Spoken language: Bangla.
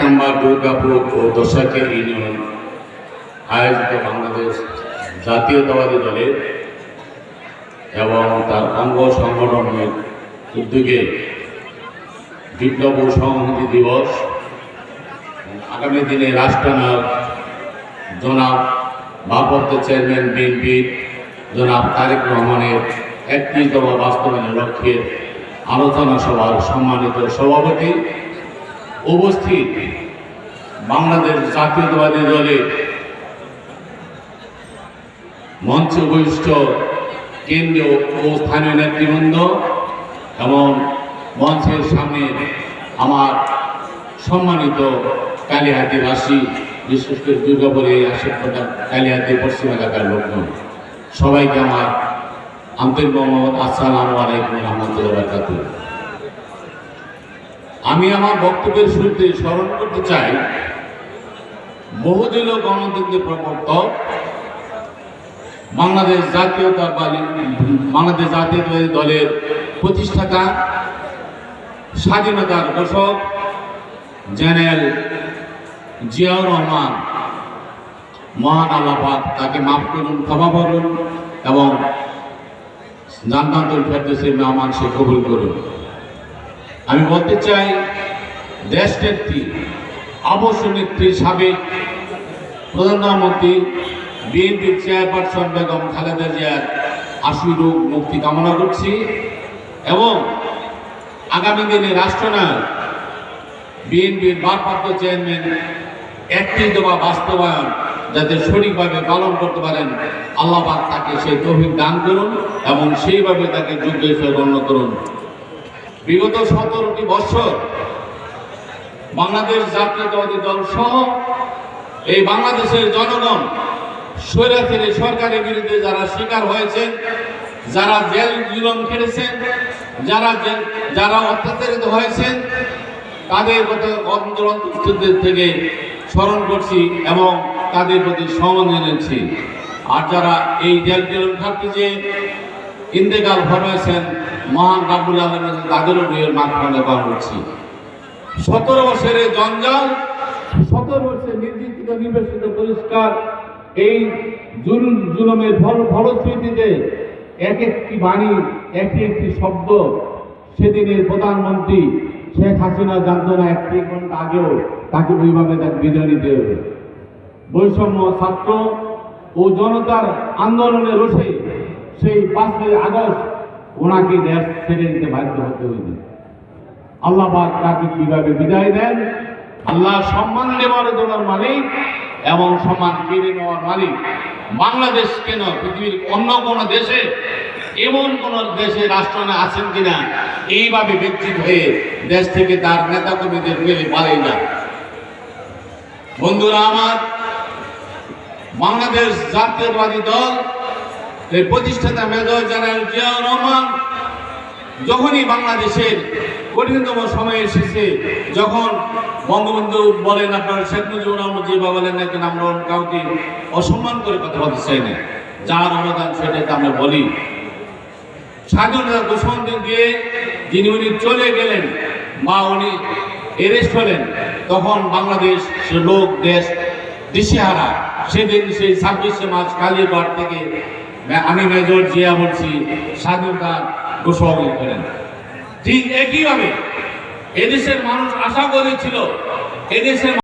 নম্বর দুর্গাপুর ও দোসাকে ইউনিয়ন আয়োজিত বাংলাদেশ জাতীয়তাবাদী দলের এবং তার অঙ্গ সংগঠনের উদ্যোগে বিপ্লব সংহতি দিবস। আগামী দিনে রাষ্ট্রনায়ক জনাব ভারপ্রাপ্ত চেয়ারম্যান বিএনপি জনাব তারেক রহমানের একত্রিশতম বাস্তবায়নের লক্ষ্যে আলোচনা সভার সম্মানিত সভাপতি উপস্থিত বাংলাদেশ জাতীয়তাবাদী দলের মঞ্চে উপবিষ্ট কেন্দ্রীয় ও স্থানীয় নেতৃবৃন্দ এবং মঞ্চের সামনে আমার সম্মানিত কালীহাতিবাসী, বিশেষ করে দুর্গাপুরে আশেপাশে কালীহাতি পশ্চিম এলাকার লোকজন, সবাইকে আমার আন্তরিক মোহাম্মদ, আসসালামু আলাইকুম রহমতুল্লাহ আমি আমার বক্তব্যের শুরুতে স্মরণ করতে চাই বহুদলীয় গণতন্ত্রের প্রবর্তক, বাংলাদেশ জাতীয়তাবাদী বাংলাদেশ জাতীয়তাবাদী দলের প্রতিষ্ঠাতা, স্বাধীনতার ঘোষক, জেনারেল জিয়াউর রহমান। মহান আল্লাপাক তাকে মাফ করুন, ক্ষমা করুন এবং জান্নাতুল ফেরদৌসের মেহমান সে কবুল করুন আমি বলতে চাই দেশ নেত্রী আবশ্য নেত্রী সাবেক প্রধানমন্ত্রী বিএনপির চেয়ারপারসন বেগম খালেদা জিয়ার আশু রোগ মুক্তি কামনা করছি এবং আগামী দিনে রাষ্ট্রনায়ক, বিএনপির ভারপ্রাপ্ত চেয়ারম্যান একটি দফা বাস্তবায়ন যাতে সঠিকভাবে পালন করতে পারেন, আল্লাহ তাকে সেই তৌফিক দান করুন এবং সেইভাবে তাকে যোগ্য হিসেবে গণ্য করুন। বিগত সতেরোটি বছর বাংলাদেশ জাতীয়তাবাদী দল সহ এই বাংলাদেশের জনগণ স্বৈরাচারী সরকারের বিরুদ্ধে যারা শিকার হয়েছেন যারা জেল জুলম খেটেছেন যারা যারা অত্যাচারিত হয়েছেন তাদের প্রতি অন্তরন্তদের থেকে স্মরণ করছি এবং তাদের প্রতি সম্মান জানাচ্ছি। আর যারা এই জেল জুলম খাটতে যে ইন্তেকাল ফরমাইছেন মহান রাবুল আলমের তাদেরও বিয়ের মাধ্যমে পালন করছি। সতেরো বছরের জঞ্জাল, সতেরো বছরের নির্যাতিত নির্বাসিত পরিষ্কার এই জুলুম, জুলুমের ফল, ফলশ্রুতিতে এক একটি বাণী, একটি একটি শব্দ সেদিনের প্রধানমন্ত্রী শেখ হাসিনা জানতো না একটি ঘণ্টা আগেও তাকে ওইভাবে তাকে বিদায় নিতে হবে। বৈষম্য ছাত্র ও জনতার আন্দোলনে রসে সেই পাঁচই আগস্ট ওনাকে দেশ ছেড়ে দিতে বাধ্য হতে হয়েছে আল্লাহ তাকে কীভাবে বিদায় দেন? আল্লাহ সম্মান দেওয়ার দেওয়ার মালিক এবং সম্মান কেড়ে নেওয়ার মালিক। বাংলাদেশ কেন? পৃথিবীর অন্য কোন দেশে, এমন কোন দেশে রাষ্ট্র আছেন কিনা? এইভাবে ব্যক্তি হয়ে দেশ থেকে তার নেতা কর্মীদের ফেলে পালিয়ে যায়। বন্ধুরা আমার, বাংলাদেশ জাতীয়বাদী দল এর প্রতিষ্ঠাতা মেজর জেনারেল জিয়াউর রহমান যখনই বাংলাদেশের কঠিনতম সময় এসেছে, যখন বঙ্গবন্ধু বলেন আপনার শেখ মুজিবুর রহমান জিবা বলেন নাকি আমরা কাউকে অসম্মান করে কথা বলতে চাই না। যার অবদান সেটাকে আমরা বলি। স্বাধীনতা ঘোষণা দিয়ে যিনি উনি চলে গেলেন, বা উনি এরেস্ট হলেন, তখন বাংলাদেশ, সে লোক, দেশ, দিশেহারা, সেদিন সেই ছাব্বিশে মার্চ কালীরবাগ থেকে আমি মেজর জিয়া বলছি স্বাধীনতা ঘোষণা করেন। ঠিক একইভাবে এদেশের মানুষ আশা করেছিল এদেশের